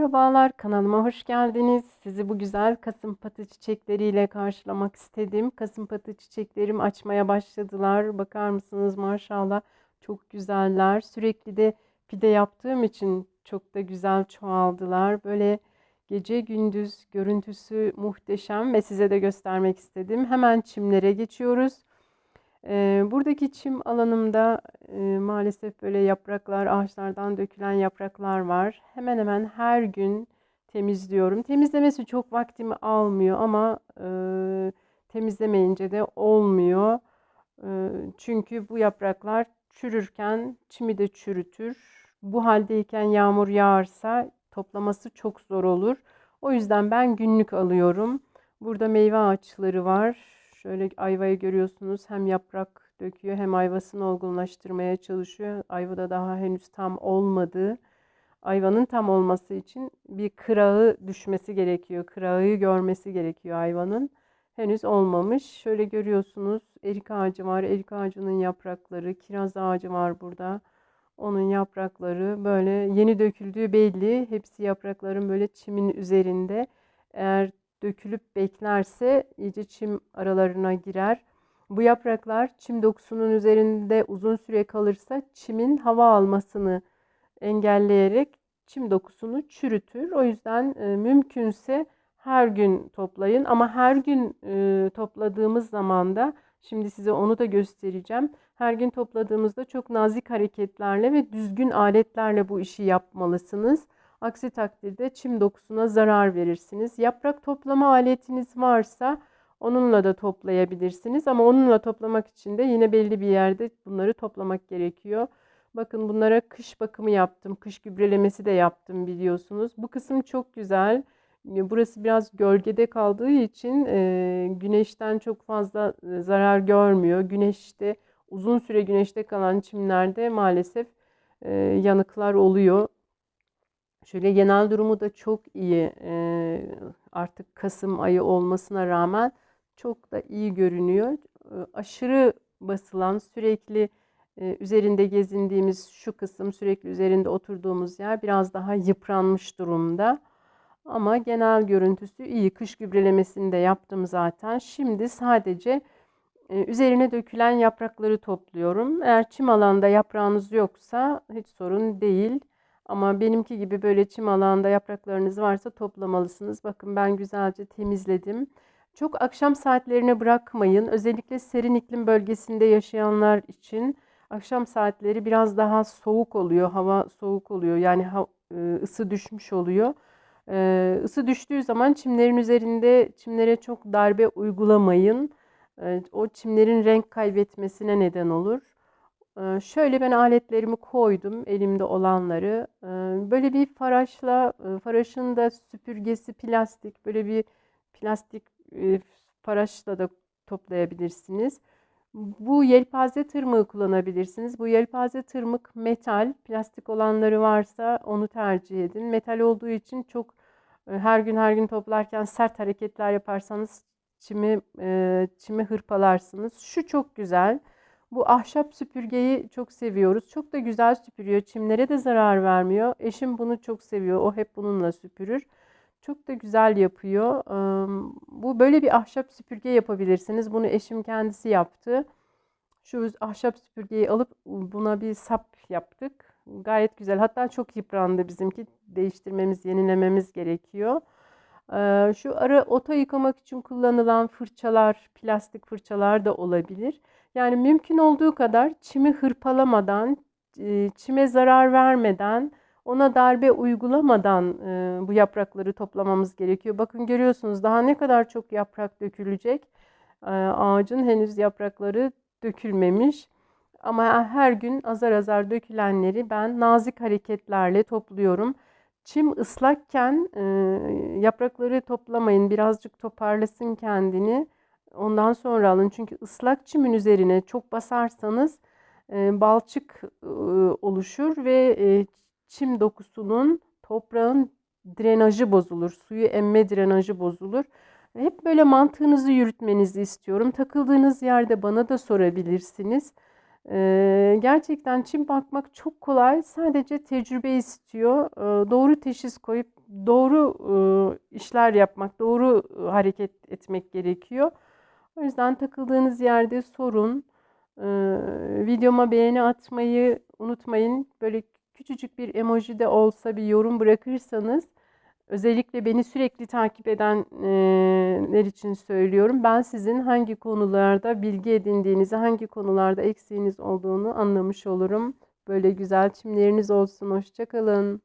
Merhabalar, kanalıma hoş geldiniz. Sizi bu güzel kasımpatı çiçekleriyle karşılamak istedim. Kasımpatı çiçeklerim açmaya başladılar. Bakar mısınız maşallah çok güzeller. Sürekli de pide yaptığım için çok da güzel çoğaldılar. Böyle gece gündüz görüntüsü muhteşem ve size de göstermek istedim. Hemen çimlere geçiyoruz. Buradaki çim alanımda maalesef böyle yapraklar, ağaçlardan dökülen yapraklar var. Hemen hemen her gün temizliyorum. Temizlemesi çok vaktimi almıyor ama temizlemeyince de olmuyor. Çünkü bu yapraklar çürürken çimi de çürütür. Bu haldeyken yağmur yağarsa toplaması çok zor olur. O yüzden ben günlük alıyorum. Burada meyve ağaçları var. Şöyle ayvayı görüyorsunuz. Hem yaprak döküyor hem ayvasını olgunlaştırmaya çalışıyor. Ayva da daha henüz tam olmadı. Ayvanın tam olması için bir kırağı düşmesi gerekiyor. Kırağı görmesi gerekiyor ayvanın. Henüz olmamış. Şöyle görüyorsunuz erik ağacı var. Erik ağacının yaprakları. Kiraz ağacı var burada. Onun yaprakları böyle yeni döküldüğü belli. Hepsi yaprakların böyle çimin üzerinde. Eğer dökülüp beklerse iyice çim aralarına girer. Bu yapraklar çim dokusunun üzerinde uzun süre kalırsa çimin hava almasını engelleyerek çim dokusunu çürütür. O yüzden e, mümkünse her gün toplayın ama her gün e, topladığımız zaman da şimdi size onu da göstereceğim. Her gün topladığımızda çok nazik hareketlerle ve düzgün aletlerle bu işi yapmalısınız. Aksi takdirde çim dokusuna zarar verirsiniz. Yaprak toplama aletiniz varsa onunla da toplayabilirsiniz. Ama onunla toplamak için de yine belli bir yerde bunları toplamak gerekiyor. Bakın bunlara kış bakımı yaptım. Kış gübrelemesi de yaptım biliyorsunuz. Bu kısım çok güzel. Burası biraz gölgede kaldığı için e, güneşten çok fazla e, zarar görmüyor. Güneşte uzun süre güneşte kalan çimlerde maalesef e, yanıklar oluyor. Şöyle genel durumu da çok iyi. Ee, artık Kasım ayı olmasına rağmen çok da iyi görünüyor. Ee, aşırı basılan, sürekli e, üzerinde gezindiğimiz şu kısım, sürekli üzerinde oturduğumuz yer biraz daha yıpranmış durumda. Ama genel görüntüsü iyi. Kış gübrelemesini de yaptım zaten. Şimdi sadece e, üzerine dökülen yaprakları topluyorum. Eğer çim alanda yaprağınız yoksa hiç sorun değil. Ama benimki gibi böyle çim alanda yapraklarınız varsa toplamalısınız. Bakın ben güzelce temizledim. Çok akşam saatlerine bırakmayın. Özellikle serin iklim bölgesinde yaşayanlar için akşam saatleri biraz daha soğuk oluyor. Hava soğuk oluyor. Yani e, ısı düşmüş oluyor. E, ısı düştüğü zaman çimlerin üzerinde çimlere çok darbe uygulamayın. E, o çimlerin renk kaybetmesine neden olur. Şöyle ben aletlerimi koydum, elimde olanları. Böyle bir faraşla, faraşın da süpürgesi plastik, böyle bir plastik faraşla da toplayabilirsiniz. Bu yelpaze tırmığı kullanabilirsiniz. Bu yelpaze tırmık metal, plastik olanları varsa onu tercih edin. Metal olduğu için çok her gün her gün toplarken sert hareketler yaparsanız çimi çimi hırpalarsınız. Şu çok güzel. Bu ahşap süpürgeyi çok seviyoruz. Çok da güzel süpürüyor. Çimlere de zarar vermiyor. Eşim bunu çok seviyor. O hep bununla süpürür. Çok da güzel yapıyor. Bu böyle bir ahşap süpürge yapabilirsiniz. Bunu eşim kendisi yaptı. Şu ahşap süpürgeyi alıp buna bir sap yaptık. Gayet güzel. Hatta çok yıprandı bizimki. Değiştirmemiz, yenilememiz gerekiyor. Şu ara oto yıkamak için kullanılan fırçalar, plastik fırçalar da olabilir. Yani mümkün olduğu kadar çimi hırpalamadan, çime zarar vermeden, ona darbe uygulamadan bu yaprakları toplamamız gerekiyor. Bakın görüyorsunuz daha ne kadar çok yaprak dökülecek. Ağacın henüz yaprakları dökülmemiş. Ama her gün azar azar dökülenleri ben nazik hareketlerle topluyorum. Çim ıslakken yaprakları toplamayın. Birazcık toparlasın kendini. Ondan sonra alın. Çünkü ıslak çimin üzerine çok basarsanız e, balçık e, oluşur ve e, çim dokusunun toprağın drenajı bozulur. Suyu emme drenajı bozulur. Hep böyle mantığınızı yürütmenizi istiyorum. Takıldığınız yerde bana da sorabilirsiniz. Ee, gerçekten çim bakmak çok kolay. Sadece tecrübe istiyor. Ee, doğru teşhis koyup doğru e, işler yapmak, doğru e, hareket etmek gerekiyor. O yüzden takıldığınız yerde sorun. Ee, videoma beğeni atmayı unutmayın. Böyle küçücük bir emoji de olsa bir yorum bırakırsanız özellikle beni sürekli takip edenler için söylüyorum. Ben sizin hangi konularda bilgi edindiğinizi, hangi konularda eksiğiniz olduğunu anlamış olurum. Böyle güzel çimleriniz olsun. Hoşça kalın.